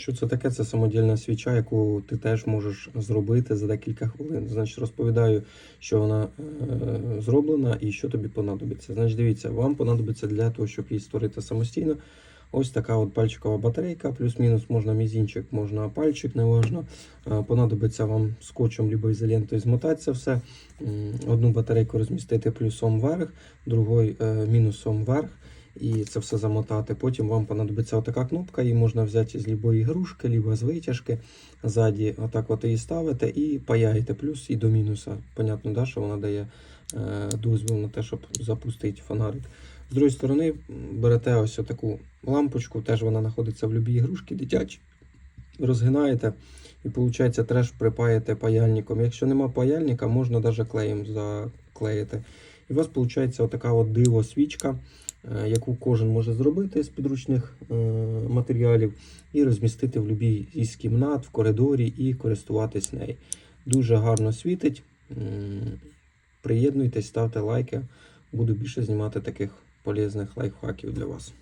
Що це таке? Це самодільна свіча, яку ти теж можеш зробити за декілька хвилин. Значить, розповідаю, що вона е, зроблена і що тобі понадобиться. Значить, дивіться, вам понадобиться для того, щоб її створити самостійно. Ось така от пальчикова батарейка, плюс-мінус можна мізінчик, можна пальчик, неважно. Е, Понадобиться вам скотчем або ізолентою змотати все. Одну батарейку розмістити плюсом вверх, другою е, мінусом вверх. І це все замотати. Потім вам понадобиться отака кнопка, її можна взяти з будь-якої ігрушки, либо з витяжки. Ззаді отак от її ставите і паяєте плюс і до мінуса. Понятно, да, що вона дає е, дозвіл на те, щоб запустити фонарик. З другої сторони, берете ось таку лампочку, теж вона знаходиться в будь-якій ігрушці дитячій. Розгинаєте і, виходить, теж припаєте паяльником. Якщо нема паяльника, можна навіть клеєм заклеїти. І у вас виходить отака от диво свічка, е, яку кожен може зробити з підручних е, матеріалів і розмістити в будь-якій із кімнат, в коридорі і користуватись нею. Дуже гарно світить. Приєднуйтесь, ставте лайки. Буду більше знімати таких полезних лайфхаків для вас.